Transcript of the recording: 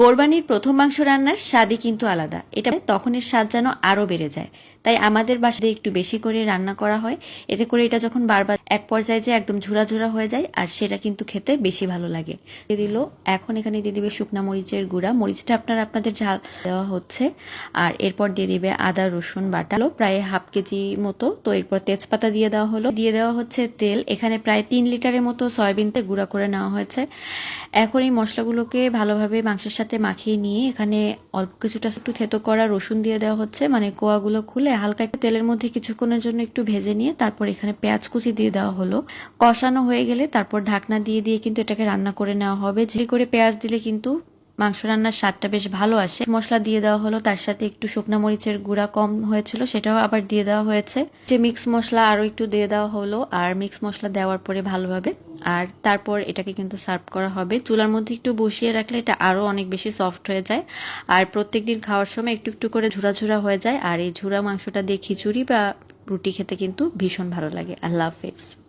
কোরবানির প্রথম মাংস রান্নার স্বাদই কিন্তু আলাদা। এটা তখনের স্বাদ যেন আরও বেড়ে যায়। তাই আমাদের বাসাতে একটু বেশি করে রান্না করা হয়। এতে করে এটা যখন বারবার এক পর্যায়ে যে একদম ঝুরা ঝুরা হয়ে যায়, আর সেটা কিন্তু খেতে বেশি ভালো লাগে। দিয়ে দিল, এখন এখানে দিয়ে দিবে শুকনা মরিচের গুঁড়া। মরিচটা আপনার, আপনাদের ঝাল দেওয়া হচ্ছে। আর এরপর দিয়ে দিবে আদা, রসুন বাটালো প্রায় হাফ কেজি মতো। তো এরপর তেজপাতা দিয়ে দেওয়া হলো। দিয়ে দেওয়া হচ্ছে তেল। এখানে প্রায় তিন লিটারের মতো সয়াবিনতে গুঁড়া করে নেওয়া হয়েছে। এখন এই মশলাগুলোকে ভালোভাবে মাংসের সাথে মাখিয়ে নিয়ে এখানে অল্প কিছুটা একটু থেতো করা রসুন দিয়ে দেওয়া হচ্ছে। মানে কোয়াগুলো খুলে হালকা একটু তেলের মধ্যে কিছুক্ষণের জন্য একটু ভেজে নিয়ে তারপর এখানে পেঁয়াজ কুচি দিয়ে দেওয়া হলো। কষানো হয়ে গেলে তারপর ঢাকনা দিয়ে দিয়ে কিন্তু এটাকে রান্না করে নেওয়া হবে। যে করে পেঁয়াজ দিলে কিন্তু মাংস রান্নার স্বাদটা বেশ ভালো আসে। মশলা দিয়ে দেওয়া হলো, তার সাথে একটু শুকনো মরিচের গুঁড়া কম হয়েছিল, সেটাও আবার দিয়ে দেওয়া হয়েছে। যে মিক্স মশলা আরও একটু দিয়ে দেওয়া হলো, আর মিক্স মশলা দেওয়ার পরে ভালোভাবে। আর তারপর এটাকে কিন্তু সার্ভ করা হবে। চুলার মধ্যে একটু বসিয়ে রাখলে এটা আরও অনেক বেশি সফট হয়ে যায়। আর প্রত্যেকদিন খাওয়ার সময় একটু একটু করে ঝুরা ঝুরা হয়ে যায়, আর এই ঝুরা মাংসটা দিয়ে খিচুড়ি বা রুটি খেতে কিন্তু ভীষণ ভালো লাগে। আল্লাহ হাফেজ।